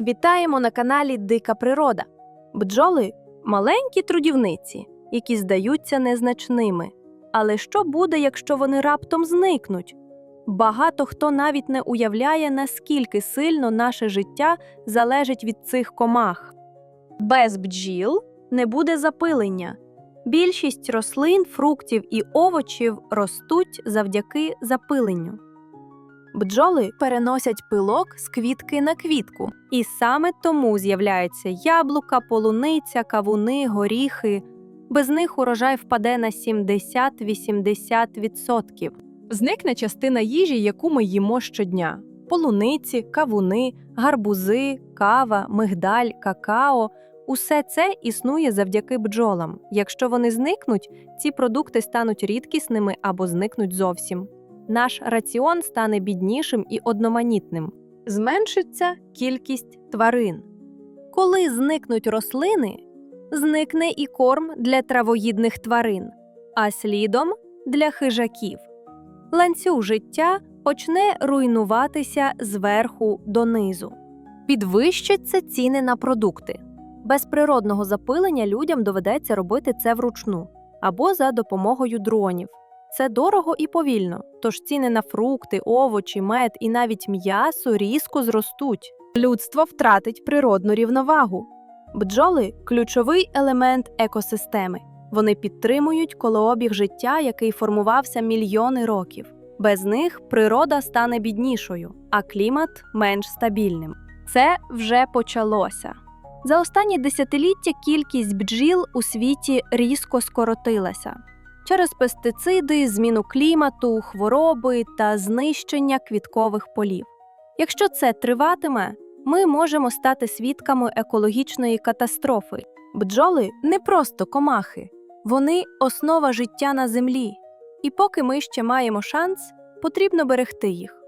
Вітаємо на каналі Дика Природа. Бджоли маленькі трудівниці, які здаються незначними. Але що буде, якщо вони раптом зникнуть? Багато хто навіть не уявляє, наскільки сильно наше життя залежить від цих комах. Без бджіл не буде запилення. Більшість рослин, фруктів і овочів ростуть завдяки запиленню. Бджоли переносять пилок з квітки на квітку, і саме тому з'являються яблука, полуниця, кавуни, горіхи. Без них урожай впаде на 70-80%. Зникне частина їжі, яку ми їмо щодня: полуниці, кавуни, гарбузи, кава, мигдаль, какао. Усе це існує завдяки бджолам. Якщо вони зникнуть, ці продукти стануть рідкісними або зникнуть зовсім. Наш раціон стане біднішим і одноманітним. Зменшиться кількість тварин. Коли зникнуть рослини, зникне і корм для травоїдних тварин, а слідом для хижаків. Ланцюг життя почне руйнуватися зверху донизу. Підвищаться ціни на продукти. Без природного запилення людям доведеться робити це вручну або за допомогою дронів. Це дорого і повільно, тож ціни на фрукти, овочі, мед і навіть м'ясо різко зростуть. Людство втратить природну рівновагу. Бджоли ключовий елемент екосистеми. Вони підтримують колообіг життя, який формувався мільйони років. Без них природа стане біднішою, а клімат менш стабільним. Це вже почалося. За останні десятиліття кількість бджіл у світі різко скоротилася через пестициди, зміну клімату, хвороби та знищення квіткових полів. Якщо це триватиме, ми можемо стати свідками екологічної катастрофи. Бджоли не просто комахи, вони основа життя на землі. І поки ми ще маємо шанс, потрібно берегти їх,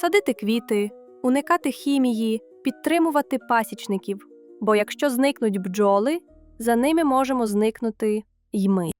садити квіти, уникати хімії, підтримувати пасічників. Бо якщо зникнуть бджоли, за ними можемо зникнути й ми.